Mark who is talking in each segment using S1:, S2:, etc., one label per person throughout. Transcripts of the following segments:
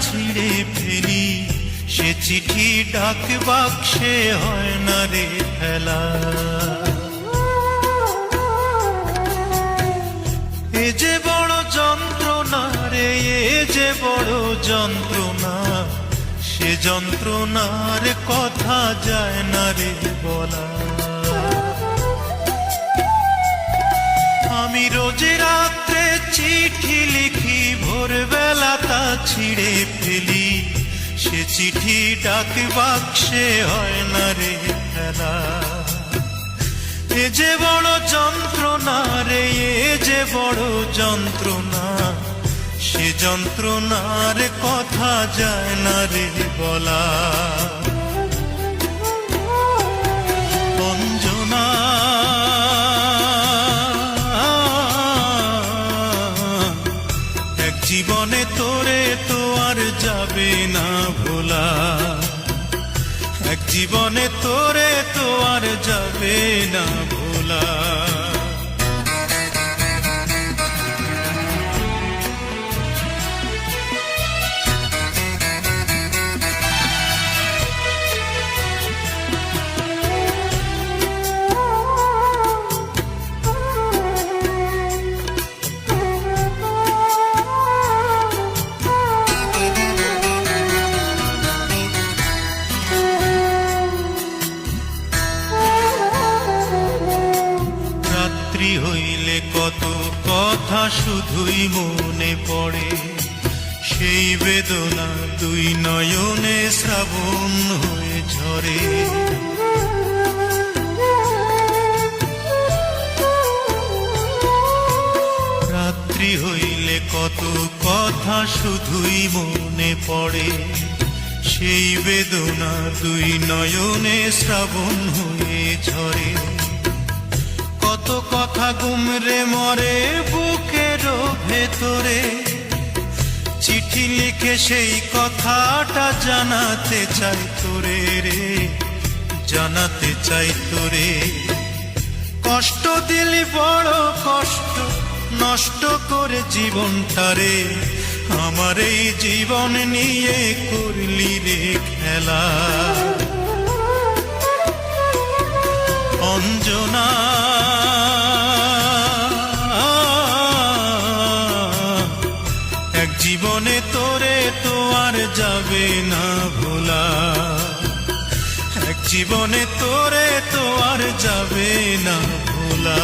S1: ছিঁড়ে ফেলি। সে চিঠি ডাক বাক্সে হয় না রে ফেলা। এ যে বড় যন্ত্রণা রে, এ যে বড় যন্ত্রণা, সে যন্ত্রণার কথা যায় না রে বলা। আমি রোজ রাত্রে চিঠি লিখি, ভোরবেলা তা ছিঁড়ে ফেলি। সে চিঠি ডাক বাক্সে হয় না রে ফেলা। এ যে বড় যন্ত্রণা রে, এ যে বড় যন্ত্রণা, সে যন্ত্রণার কথা যায় না রে বলা। জীবনে তোরে তো আর যাবে না কত কথা শুধুই মনে পড়ে। সেই বেদনা দুই নয়নে শ্রাবণ হয়ে ঝরে। রাত্রি হইলে কত কথা শুধুই মনে পড়ে। সেই বেদনা দুই নয়নে শ্রাবণ হয়ে ঝরে। কত কথা গুমরে মরে বুকের ভেতরে। চিঠি লিখে সেই কথাটা জানাতে চাই তোরে রে, জানাতে চাই তোরে। কষ্ট দিলি বড় কষ্ট, নষ্ট করে জীবনটারে আমার এই জীবন নিয়ে করলি রে খেলা। অঞ্জনা যাবে না ভোলা। এক জীবনে তোরে তো আর যাবে না ভোলা।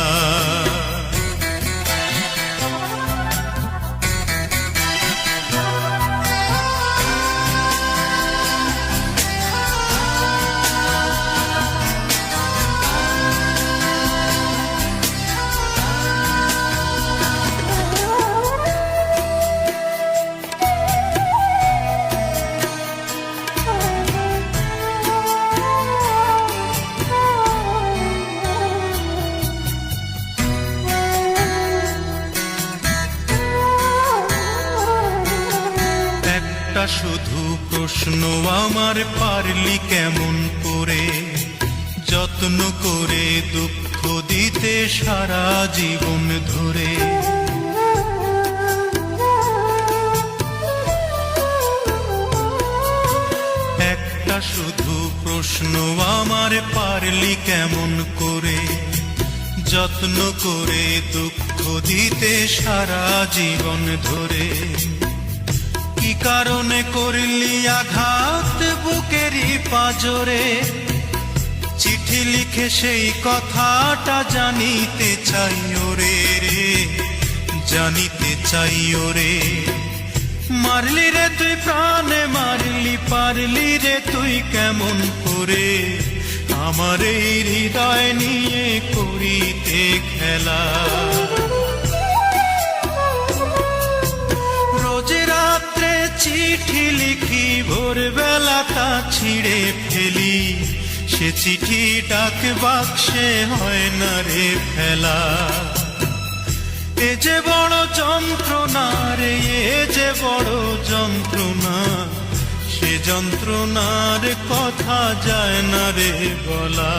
S1: একটা শুধু প্রশ্ন, আমার পারলি কেমন করে? যত্ন করে দুঃখ দিতে সারা জীবন ধরে। একটা শুধু প্রশ্ন, আমার পারলি কেমন করে? যত্ন করে দুঃখ দিতে সারা জীবন ধরে। কারণে করলি আঘাত বুকেরই পাজরে। চিঠি লিখে সেই কথাটা জানিতে চাই ওরে রে, জানিতে চাই ওরে মারলি রে তুই প্রাণে, মারলি পারলি রে তুই কেমন করে। আমার এই হৃদয় নিয়ে করিতে খেলা। চিঠি লিখি, ভোরবেলা তা ছিঁড়ে ফেলি। সে চিঠি ডাক বাক্সে হয় না রে ফেলা। এ যে বড় যন্ত্রণা রে, এ যে বড় যন্ত্রণা, সে যন্ত্রণার কথা যায় না রে বলা